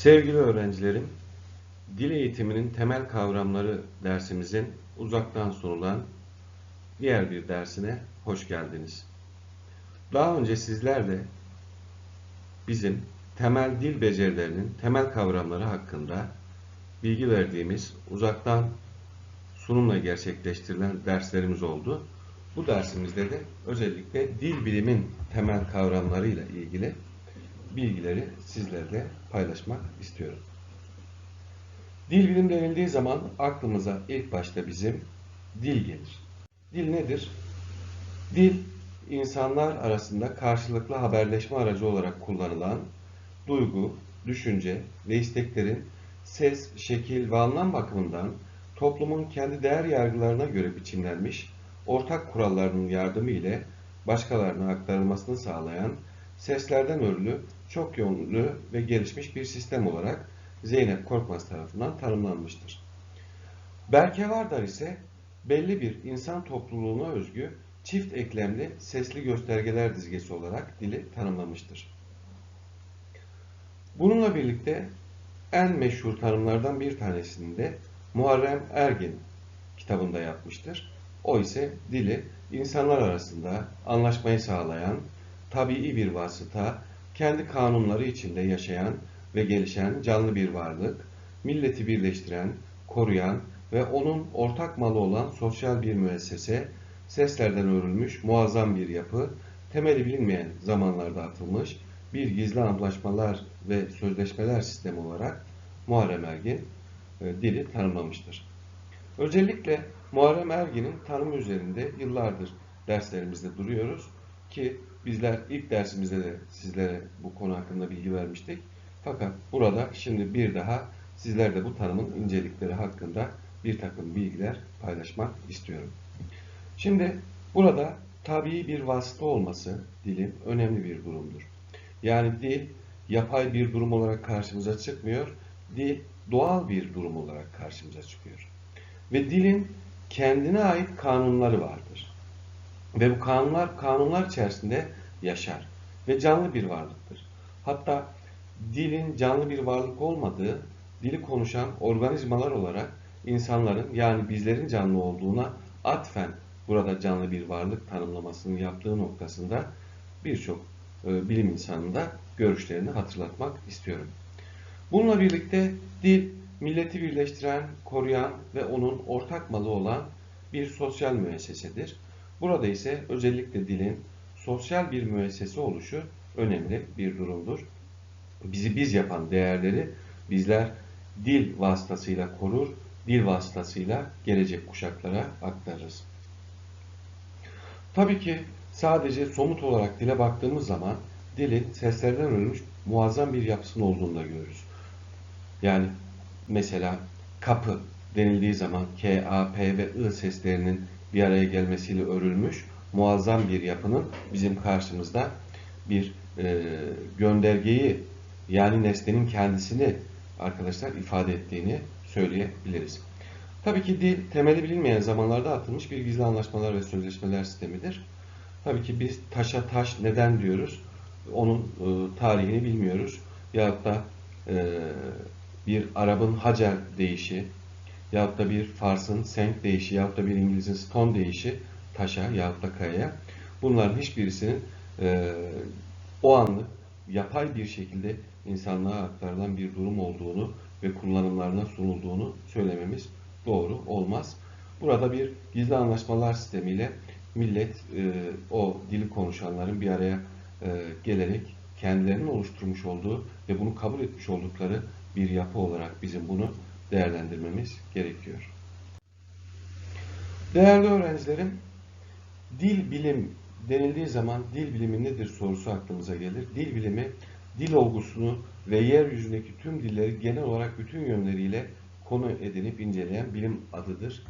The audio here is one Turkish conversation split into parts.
Sevgili öğrencilerim, dil eğitiminin temel kavramları dersimizin uzaktan sunulan diğer bir dersine hoş geldiniz. Daha önce sizlerle bizim temel dil becerilerinin temel kavramları hakkında bilgi verdiğimiz uzaktan sunumla gerçekleştirilen derslerimiz oldu. Bu dersimizde de özellikle dil bilimin temel kavramlarıyla ilgili bilgileri sizlerle paylaşmak istiyorum. Dil bilim denildiği zaman aklımıza ilk başta bizim dil gelir. Dil nedir? Dil, insanlar arasında karşılıklı haberleşme aracı olarak kullanılan duygu, düşünce ve isteklerin ses, şekil ve anlam bakımından toplumun kendi değer yargılarına göre biçimlenmiş ortak kurallarının yardımı ile başkalarına aktarılmasını sağlayan seslerden örülü, çok yönlü ve gelişmiş bir sistem olarak Zeynep Korkmaz tarafından tanımlanmıştır. Berke Vardar ise belli bir insan topluluğuna özgü çift eklemli sesli göstergeler dizgesi olarak dili tanımlamıştır. Bununla birlikte en meşhur tanımlardan bir tanesini de Muharrem Ergin kitabında yapmıştır. O ise dili insanlar arasında anlaşmayı sağlayan, tabii bir vasıta, kendi kanunları içinde yaşayan ve gelişen canlı bir varlık, milleti birleştiren, koruyan ve onun ortak malı olan sosyal bir müessese, seslerden örülmüş muazzam bir yapı, temeli bilinmeyen zamanlarda atılmış bir gizli antlaşmalar ve sözleşmeler sistemi olarak Muharrem Ergin e, dili tanımlamıştır. Özellikle Muharrem Ergin'in tanımı üzerinde yıllardır derslerimizde duruyoruz ki bizler ilk dersimizde de sizlere bu konu hakkında bilgi vermiştik. Fakat burada şimdi bir daha sizlerle bu tanımın incelikleri hakkında bir takım bilgiler paylaşmak istiyorum. Şimdi burada tabii bir vasıta olması dilin önemli bir durumdur. Yani dil yapay bir durum olarak karşımıza çıkmıyor. Dil doğal bir durum olarak karşımıza çıkıyor. Ve dilin kendine ait kanunları vardır. Ve bu kanunlar kanunlar içerisinde yaşar ve canlı bir varlıktır. Hatta dilin canlı bir varlık olmadığı, dili konuşan organizmalar olarak insanların yani bizlerin canlı olduğuna atfen burada canlı bir varlık tanımlamasını yaptığı noktasında birçok e, bilim insanında görüşlerini hatırlatmak istiyorum. Bununla birlikte dil milleti birleştiren, koruyan ve onun ortak malı olan bir sosyal müessesedir. Burada ise özellikle dilin sosyal bir müessese oluşu önemli bir durumdur. Bizi biz yapan değerleri bizler dil vasıtasıyla korur, dil vasıtasıyla gelecek kuşaklara aktarırız. Tabii ki sadece somut olarak dile baktığımız zaman dilin seslerden örülmüş muazzam bir yapısının olduğunu da görürüz. Yani mesela kapı denildiği zaman K, A, P ve I seslerinin bir araya gelmesiyle örülmüş muazzam bir yapının bizim karşımızda bir e, göndergeyi yani nesnenin kendisini arkadaşlar ifade ettiğini söyleyebiliriz. Tabii ki dil temeli bilinmeyen zamanlarda atılmış bir gizli anlaşmalar ve sözleşmeler sistemidir. Tabii ki biz taşa taş neden diyoruz? Onun e, tarihini bilmiyoruz. Yahut da e, bir Arap'ın Hacer deyişi, yahut da bir Fars'ın Senk deyişi, yahut da bir İngiliz'in Stone deyişi taşa yahut da kayaya. Bunların hiçbirisinin e, o anlık yapay bir şekilde insanlığa aktarılan bir durum olduğunu ve kullanımlarına sunulduğunu söylememiz doğru olmaz. Burada bir gizli anlaşmalar sistemiyle millet e, o dili konuşanların bir araya e, gelerek kendilerinin oluşturmuş olduğu ve bunu kabul etmiş oldukları bir yapı olarak bizim bunu değerlendirmemiz gerekiyor. Değerli öğrencilerim, dil bilim denildiği zaman dil bilimi nedir sorusu aklımıza gelir. Dil bilimi dil olgusunu ve yeryüzündeki tüm dilleri genel olarak bütün yönleriyle konu edinip inceleyen bilim adıdır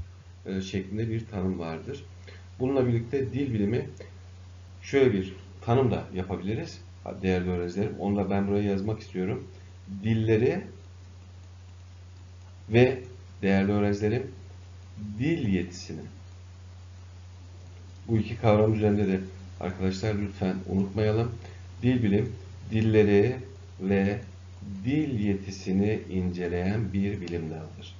e, şeklinde bir tanım vardır. Bununla birlikte dil bilimi şöyle bir tanım da yapabiliriz. Değerli öğrencilerim, onu da ben buraya yazmak istiyorum. Dilleri ve değerli öğrencilerim dil yetisini bu iki kavram üzerinde de arkadaşlar lütfen unutmayalım. Dil bilim, dilleri ve dil yetisini inceleyen bir bilim dalıdır.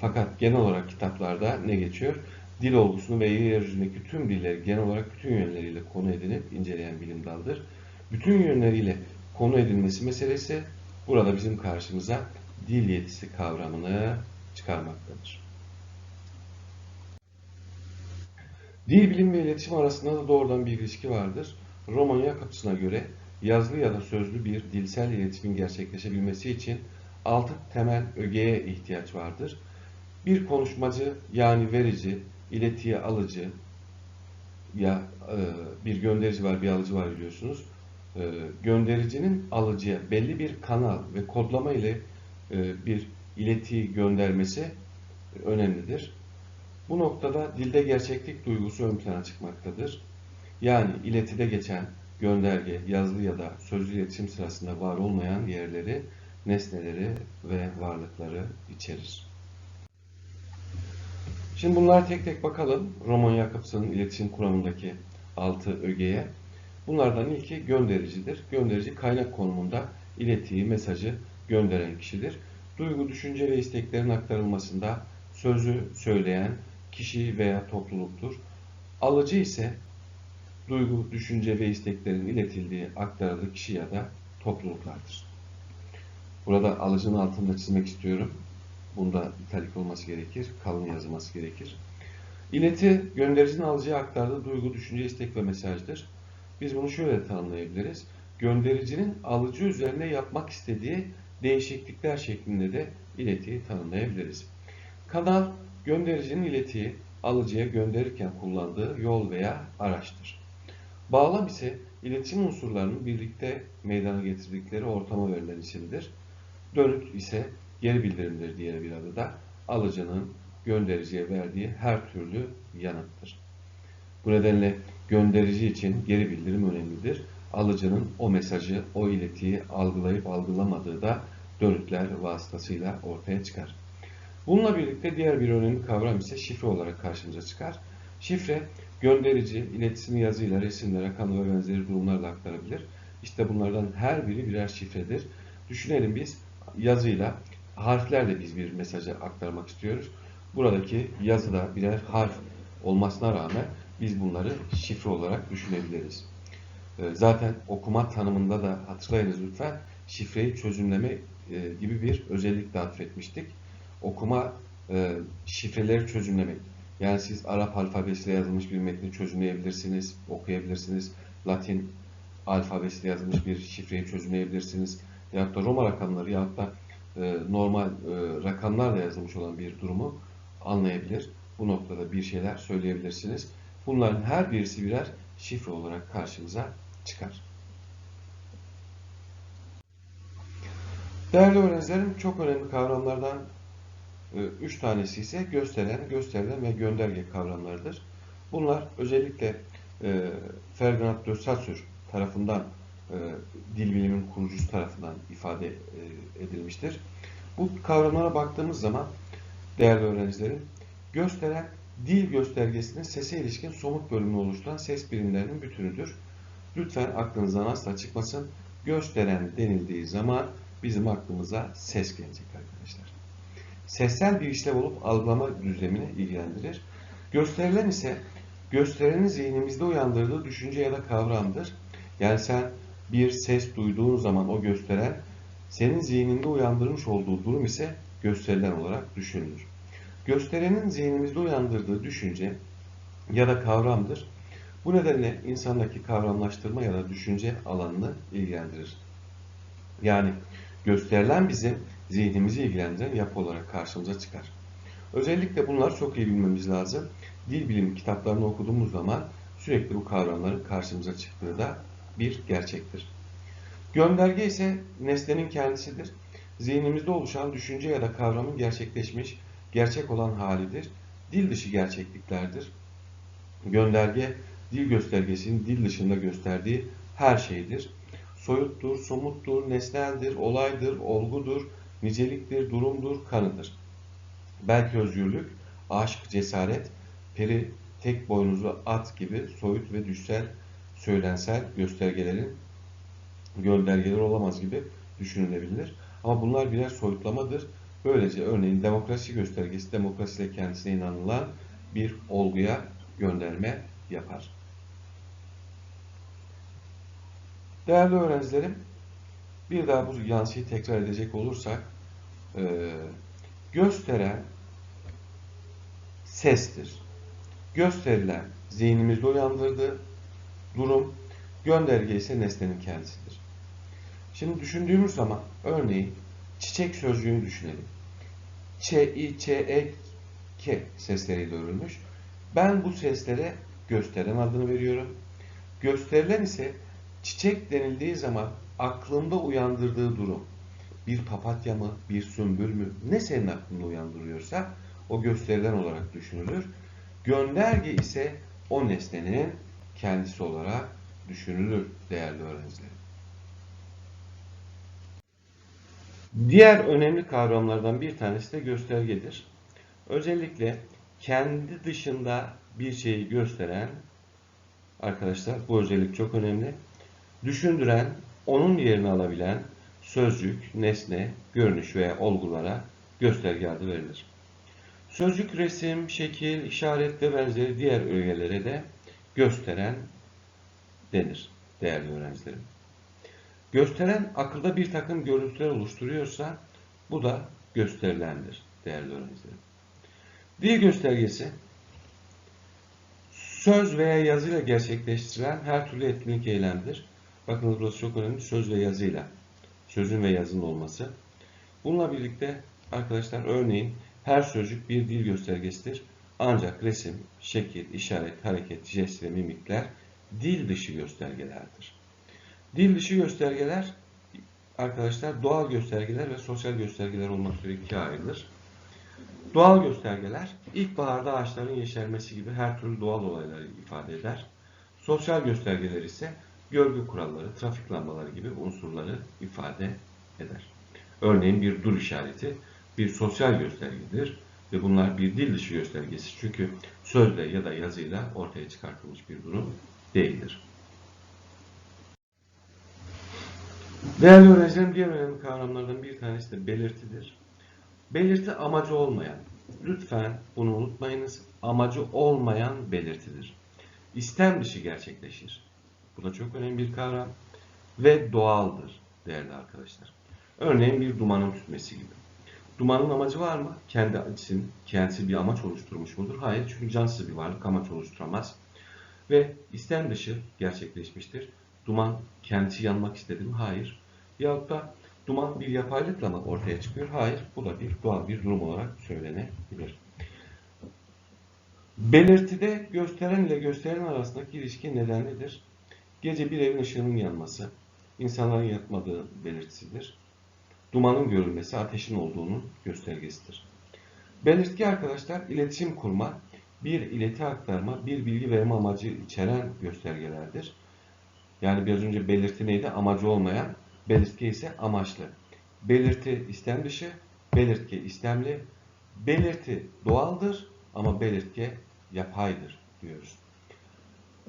Fakat genel olarak kitaplarda ne geçiyor? Dil olgusunu ve yeryüzündeki tüm dilleri genel olarak bütün yönleriyle konu edinip inceleyen bilim dalıdır. Bütün yönleriyle konu edilmesi meselesi burada bizim karşımıza dil yetisi kavramını çıkarmaktadır. Dil bilim ve iletişim arasında da doğrudan bir ilişki vardır. Roman Jakobson'a göre yazılı ya da sözlü bir dilsel iletişimin gerçekleşebilmesi için altı temel ögeye ihtiyaç vardır. Bir konuşmacı yani verici, iletiye alıcı ya e, bir gönderici var bir alıcı var biliyorsunuz. E, göndericinin alıcıya belli bir kanal ve kodlama ile bir iletiyi göndermesi önemlidir. Bu noktada dilde gerçeklik duygusu ön plana çıkmaktadır. Yani iletide geçen gönderge, yazılı ya da sözlü iletişim sırasında var olmayan yerleri, nesneleri ve varlıkları içerir. Şimdi bunlara tek tek bakalım. Roman Jakobson'un iletişim kuramındaki altı ögeye. Bunlardan ilki göndericidir. Gönderici kaynak konumunda iletiyi, mesajı gönderen kişidir. Duygu, düşünce ve isteklerin aktarılmasında sözü söyleyen kişi veya topluluktur. Alıcı ise duygu, düşünce ve isteklerin iletildiği, aktarıldığı kişi ya da topluluklardır. Burada alıcının altında çizmek istiyorum. Bunda italik olması gerekir, kalın yazılması gerekir. İleti, göndericinin alıcıya aktardığı duygu, düşünce, istek ve mesajdır. Biz bunu şöyle tanımlayabiliriz. Göndericinin alıcı üzerine yapmak istediği değişiklikler şeklinde de iletiyi tanımlayabiliriz. Kanal, göndericinin iletiyi alıcıya gönderirken kullandığı yol veya araçtır. Bağlam ise iletişim unsurlarının birlikte meydana getirdikleri ortama verilen isimdir. Dönüt ise geri bildirimdir diğer bir adı da alıcının göndericiye verdiği her türlü yanıttır. Bu nedenle gönderici için geri bildirim önemlidir. Alıcının o mesajı, o iletiyi algılayıp algılamadığı da dönütler vasıtasıyla ortaya çıkar. Bununla birlikte diğer bir önemli kavram ise şifre olarak karşımıza çıkar. Şifre, gönderici, iletişimi yazıyla, resimle, rakam ve benzeri durumlarla aktarabilir. İşte bunlardan her biri birer şifredir. Düşünelim biz yazıyla, harflerle biz bir mesajı aktarmak istiyoruz. Buradaki yazıda birer harf olmasına rağmen biz bunları şifre olarak düşünebiliriz. Ee, zaten okuma tanımında da hatırlayınız lütfen şifreyi çözümleme e, gibi bir özellik de atfetmiştik. Okuma e, şifreleri çözümlemek. Yani siz Arap alfabesiyle yazılmış bir metni çözümleyebilirsiniz, okuyabilirsiniz. Latin alfabesiyle yazılmış bir şifreyi çözümleyebilirsiniz. Ya da Roma rakamları ya da e, normal rakamlarla yazılmış olan bir durumu anlayabilir. Bu noktada bir şeyler söyleyebilirsiniz. Bunların her birisi birer şifre olarak karşımıza çıkar. Değerli öğrencilerim çok önemli kavramlardan e, üç tanesi ise gösteren, gösterilen ve gönderge kavramlarıdır. Bunlar özellikle e, Ferdinand de Saussure tarafından e, dil bilimin kurucusu tarafından ifade edilmiştir. Bu kavramlara baktığımız zaman değerli öğrencilerim gösteren dil göstergesinin sese ilişkin somut bölümünü oluşturan ses birimlerinin bütünüdür. Lütfen aklınızdan asla çıkmasın. Gösteren denildiği zaman bizim aklımıza ses gelecek arkadaşlar. Sessel bir işlev olup algılama düzlemini ilgilendirir. Gösterilen ise gösterenin zihnimizde uyandırdığı düşünce ya da kavramdır. Yani sen bir ses duyduğun zaman o gösteren senin zihninde uyandırmış olduğu durum ise gösterilen olarak düşünülür. Gösterenin zihnimizde uyandırdığı düşünce ya da kavramdır. Bu nedenle insandaki kavramlaştırma ya da düşünce alanını ilgilendirir. Yani gösterilen bizim zihnimizi ilgilendiren yapı olarak karşımıza çıkar. Özellikle bunlar çok iyi bilmemiz lazım. Dil bilimi kitaplarını okuduğumuz zaman sürekli bu kavramların karşımıza çıktığı da bir gerçektir. Gönderge ise nesnenin kendisidir. Zihnimizde oluşan düşünce ya da kavramın gerçekleşmiş, gerçek olan halidir. Dil dışı gerçekliklerdir. Gönderge, dil göstergesinin dil dışında gösterdiği her şeydir. Soyuttur, somuttur, nesneldir, olaydır, olgudur, niceliktir, durumdur, kanıdır. Belki özgürlük, aşk, cesaret, peri, tek boynuzlu at gibi soyut ve düşsel, söylensel göstergelerin göndergeler olamaz gibi düşünülebilir. Ama bunlar birer soyutlamadır. Böylece örneğin demokrasi göstergesi demokrasiyle kendisine inanılan bir olguya gönderme yapar. Değerli öğrencilerim, bir daha bu yansıyı tekrar edecek olursak, e, gösteren sestir. Gösterilen zihnimizde uyandırdığı durum, gönderge ise nesnenin kendisidir. Şimdi düşündüğümüz zaman örneğin çiçek sözcüğünü düşünelim. Ç, i, ç, e, k sesleriyle örülmüş. Ben bu seslere gösteren adını veriyorum. Gösterilen ise çiçek denildiği zaman aklımda uyandırdığı durum. Bir papatya mı, bir sümbül mü, ne senin aklında uyandırıyorsa o gösterilen olarak düşünülür. Gönderge ise o nesnenin kendisi olarak düşünülür değerli öğrencilerim. Diğer önemli kavramlardan bir tanesi de göstergedir. Özellikle kendi dışında bir şeyi gösteren arkadaşlar bu özellik çok önemli. Düşündüren, onun yerini alabilen sözcük, nesne, görünüş veya olgulara gösterge adı verilir. Sözcük, resim, şekil, işaret ve benzeri diğer ögelere de gösteren denir değerli öğrencilerim. Gösteren akılda bir takım görüntüler oluşturuyorsa bu da gösterilendir değerli öğrencilerim. Dil göstergesi söz veya yazıyla gerçekleştirilen her türlü etkinlik eylemdir. Bakınız burası çok önemli. Söz ve yazıyla. Sözün ve yazının olması. Bununla birlikte arkadaşlar örneğin her sözcük bir dil göstergesidir. Ancak resim, şekil, işaret, hareket, jest ve mimikler dil dışı göstergelerdir. Dil dışı göstergeler arkadaşlar doğal göstergeler ve sosyal göstergeler olmak üzere ikiye ayrılır. Doğal göstergeler ilkbaharda ağaçların yeşermesi gibi her türlü doğal olayları ifade eder. Sosyal göstergeler ise görgü kuralları, trafik lambaları gibi unsurları ifade eder. Örneğin bir dur işareti bir sosyal göstergedir ve bunlar bir dil dışı göstergesi. Çünkü sözle ya da yazıyla ortaya çıkartılmış bir durum değildir. Değerli öğrencilerim diğer önemli kavramlardan bir tanesi de belirtidir. Belirti amacı olmayan, lütfen bunu unutmayınız, amacı olmayan belirtidir. İstem dışı gerçekleşir. Bu da çok önemli bir kavram ve doğaldır değerli arkadaşlar. Örneğin bir dumanın tütmesi gibi. Dumanın amacı var mı? Kendi için kendisi bir amaç oluşturmuş mudur? Hayır çünkü cansız bir varlık amaç oluşturamaz. Ve istem dışı gerçekleşmiştir. Duman kendisi yanmak istedi mi? Hayır. Yahut da duman bir yapaylıkla mı ortaya çıkıyor? Hayır. Bu da bir doğal bir durum olarak söylenebilir. Belirtide gösteren ile gösteren arasındaki ilişki nedenlidir? Gece bir evin ışığının yanması, insanların yatmadığı belirtisidir. Dumanın görülmesi ateşin olduğunun göstergesidir. Belirtgi arkadaşlar iletişim kurma, bir ileti aktarma, bir bilgi verme amacı içeren göstergelerdir. Yani biraz önce belirti neydi? Amacı olmayan, belirtki ise amaçlı. Belirti istem dışı, belirtki istemli. Belirti doğaldır ama belirtki yapaydır diyoruz.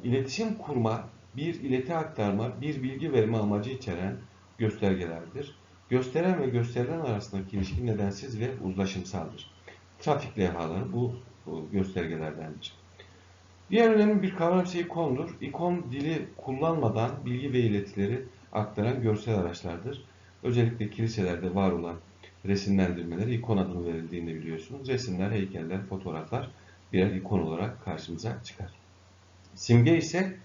İletişim kurma, bir ileti aktarma, bir bilgi verme amacı içeren göstergelerdir. Gösteren ve gösterilen arasındaki ilişki nedensiz ve uzlaşımsaldır. Trafik levhaları bu, göstergelerdendir. Diğer önemli bir kavram ise ikondur. İkon dili kullanmadan bilgi ve iletileri aktaran görsel araçlardır. Özellikle kiliselerde var olan resimlendirmeleri ikon adını verildiğini biliyorsunuz. Resimler, heykeller, fotoğraflar birer ikon olarak karşımıza çıkar. Simge ise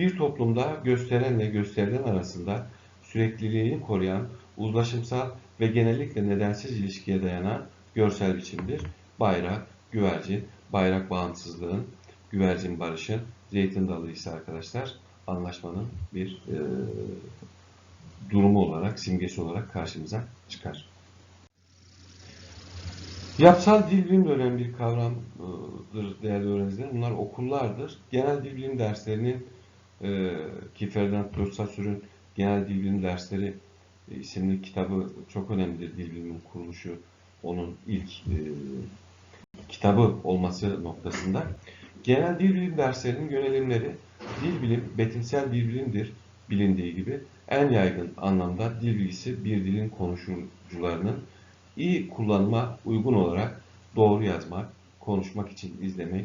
bir toplumda gösterenle gösterilen arasında sürekliliğini koruyan, uzlaşımsal ve genellikle nedensiz ilişkiye dayanan görsel biçimdir. Bayrak, güvercin, bayrak bağımsızlığın, güvercin barışın, zeytin dalı ise arkadaşlar anlaşmanın bir e, durumu olarak, simgesi olarak karşımıza çıkar. Yapsal dil bilim de önemli bir kavramdır değerli öğrenciler. Bunlar okullardır. Genel dil bilim derslerinin e, ki Ferdinand de Saussure'ün Genel Dil Bilim Dersleri e, isimli kitabı çok önemlidir. Dil bilimin kuruluşu onun ilk e, kitabı olması noktasında. Genel dil bilim derslerinin yönelimleri dil bilim, betimsel dil bilimdir bilindiği gibi En yaygın anlamda dil bilgisi bir dilin konuşucularının iyi kullanıma uygun olarak doğru yazmak, konuşmak için izlemek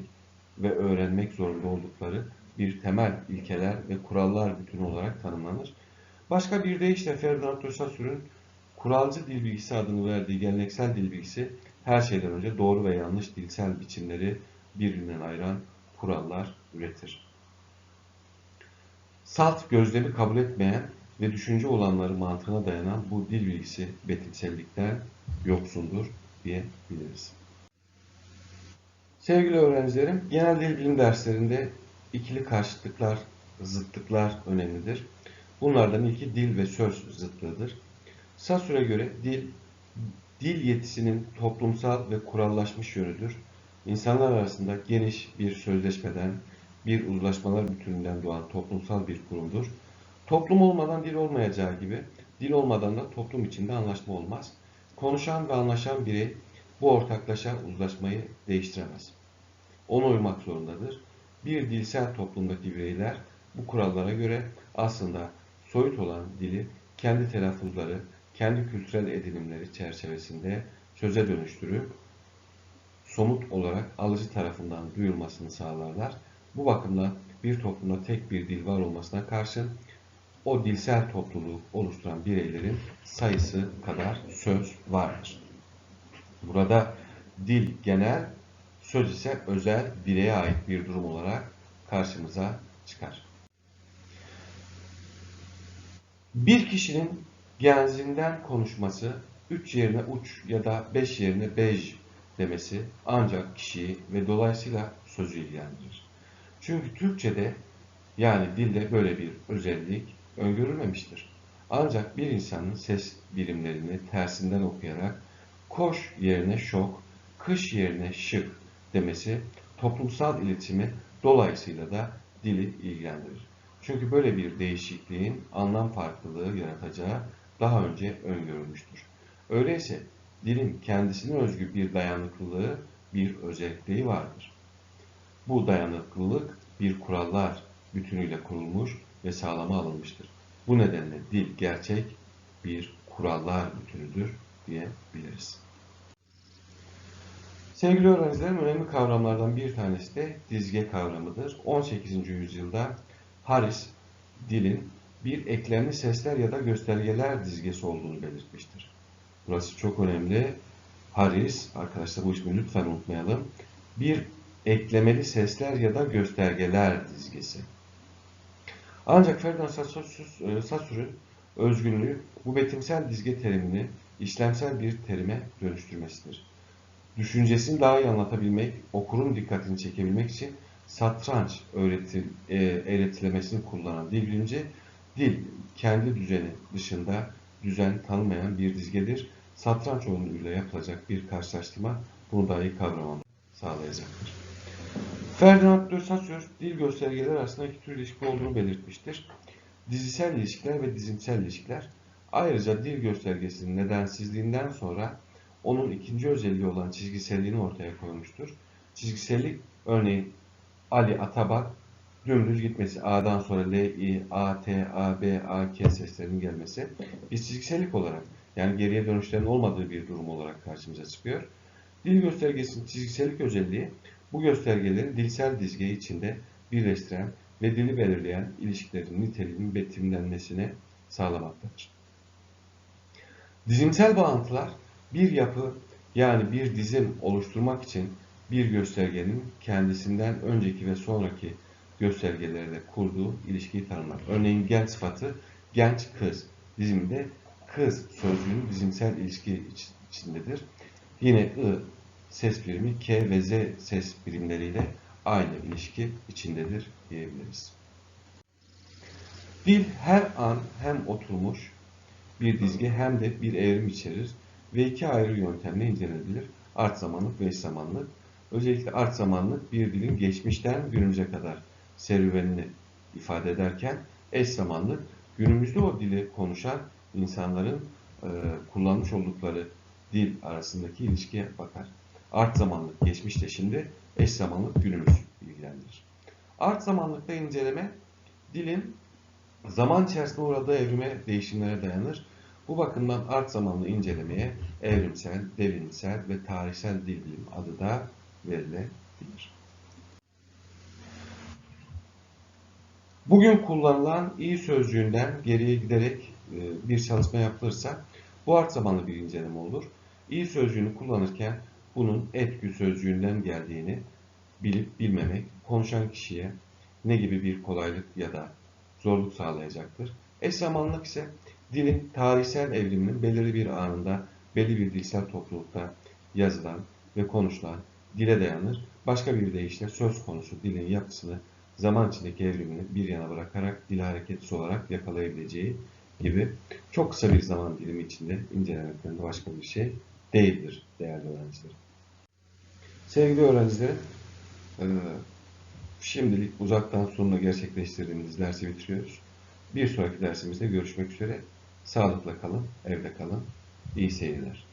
ve öğrenmek zorunda oldukları bir temel ilkeler ve kurallar bütünü olarak tanımlanır. Başka bir deyişle Ferdinand de Saussure'ün kuralcı dil bilgisi adını verdiği geleneksel dil bilgisi her şeyden önce doğru ve yanlış dilsel biçimleri birbirinden ayıran kurallar üretir. Salt gözlemi kabul etmeyen ve düşünce olanları mantığına dayanan bu dil bilgisi betimsellikten yoksundur diyebiliriz. Sevgili öğrencilerim, genel dil bilim derslerinde ikili karşıtlıklar, zıtlıklar önemlidir. Bunlardan ilki dil ve söz zıtlığıdır. Sassur'a göre dil, dil yetisinin toplumsal ve kurallaşmış yönüdür. İnsanlar arasında geniş bir sözleşmeden, bir uzlaşmalar bütününden doğan toplumsal bir kurumdur. Toplum olmadan dil olmayacağı gibi, dil olmadan da toplum içinde anlaşma olmaz. Konuşan ve anlaşan birey bu ortaklaşa uzlaşmayı değiştiremez. Ona uymak zorundadır. Bir dilsel toplumdaki bireyler bu kurallara göre aslında soyut olan dili kendi telaffuzları, kendi kültürel edinimleri çerçevesinde söze dönüştürüp somut olarak alıcı tarafından duyulmasını sağlarlar. Bu bakımdan bir toplumda tek bir dil var olmasına karşın o dilsel topluluğu oluşturan bireylerin sayısı kadar söz vardır. Burada dil genel, söz ise özel bireye ait bir durum olarak karşımıza çıkar. Bir kişinin genzinden konuşması 3 yerine uç ya da 5 yerine bej demesi ancak kişiyi ve dolayısıyla sözü ilgilendirir. Çünkü Türkçe'de yani dilde böyle bir özellik öngörülmemiştir. Ancak bir insanın ses birimlerini tersinden okuyarak koş yerine şok, kış yerine şık demesi toplumsal iletişimi dolayısıyla da dili ilgilendirir. Çünkü böyle bir değişikliğin anlam farklılığı yaratacağı daha önce öngörülmüştür. Öyleyse dilin kendisine özgü bir dayanıklılığı, bir özelliği vardır. Bu dayanıklılık bir kurallar bütünüyle kurulmuş ve sağlama alınmıştır. Bu nedenle dil gerçek bir kurallar bütünüdür diyebiliriz. Sevgili öğrencilerim önemli kavramlardan bir tanesi de dizge kavramıdır. 18. yüzyılda Harris dilin bir eklemli sesler ya da göstergeler dizgesi olduğunu belirtmiştir. Burası çok önemli. Harris, arkadaşlar bu ismi lütfen unutmayalım. Bir eklemeli sesler ya da göstergeler dizgesi. Ancak Ferdinand Saussure'un özgünlüğü bu betimsel dizge terimini işlemsel bir terime dönüştürmesidir. Düşüncesini daha iyi anlatabilmek, okurun dikkatini çekebilmek için satranç öğretim, e, eğretilemesini kullanan dil bilimci, dil kendi düzeni dışında düzen tanımayan bir dizgedir. Satranç oyunuyla yapılacak bir karşılaştırma bunu dahi kavramamı sağlayacaktır. Ferdinand de Saussure dil göstergeleri arasında iki tür ilişki olduğunu belirtmiştir. Dizisel ilişkiler ve dizimsel ilişkiler. Ayrıca dil göstergesinin nedensizliğinden sonra onun ikinci özelliği olan çizgiselliğini ortaya koymuştur. Çizgisellik örneğin Ali Atabak dümdüz gitmesi. A'dan sonra L, I, A, T, A, B, A, K seslerinin gelmesi. Bir çizgisellik olarak yani geriye dönüşlerin olmadığı bir durum olarak karşımıza çıkıyor. Dil göstergesinin çizgisellik özelliği bu göstergelerin dilsel dizge içinde birleştiren ve dili belirleyen ilişkilerin niteliğinin betimlenmesine sağlamaktadır. Dizimsel bağıntılar bir yapı yani bir dizim oluşturmak için bir göstergenin kendisinden önceki ve sonraki göstergelerle kurduğu ilişkiyi tanımlar. Örneğin genç sıfatı genç kız diziminde kız sözcüğünün dizimsel ilişki içindedir. Yine ı ses birimi k ve z ses birimleriyle aynı ilişki içindedir diyebiliriz. Dil her an hem oturmuş bir dizge hem de bir evrim içerir ve iki ayrı yöntemle incelenebilir. Art zamanlık ve eş zamanlık. Özellikle art zamanlık bir dilin geçmişten günümüze kadar serüvenini ifade ederken eş zamanlık günümüzde o dili konuşan insanların e, kullanmış oldukları dil arasındaki ilişkiye bakar. Art zamanlık geçmişte şimdi, eş zamanlık günümüz ilgilendirir. Art zamanlıkta inceleme dilin zaman içerisinde uğradığı evrime değişimlere dayanır. Bu bakımdan art zamanlı incelemeye evrimsel, devrimsel ve tarihsel dil bilimi adı da verilebilir. Bugün kullanılan iyi sözcüğünden geriye giderek e, bir çalışma yapılırsa bu art zamanlı bir inceleme olur. İyi sözcüğünü kullanırken bunun etki sözcüğünden geldiğini bilip bilmemek konuşan kişiye ne gibi bir kolaylık ya da zorluk sağlayacaktır. Eş zamanlık ise dilin tarihsel evriminin belirli bir anında belli bir dilsel toplulukta yazılan ve konuşulan dile dayanır. Başka bir deyişle söz konusu dilin yapısını zaman içindeki evrimini bir yana bırakarak dil hareketsiz olarak yakalayabileceği gibi çok kısa bir zaman dilimi içinde incelemekten de başka bir şey değildir değerli öğrencilerim. Sevgili öğrencilerim, şimdilik uzaktan sonuna gerçekleştirdiğimiz dersi bitiriyoruz. Bir sonraki dersimizde görüşmek üzere. Sağlıkla kalın, evde kalın. İyi seyirler.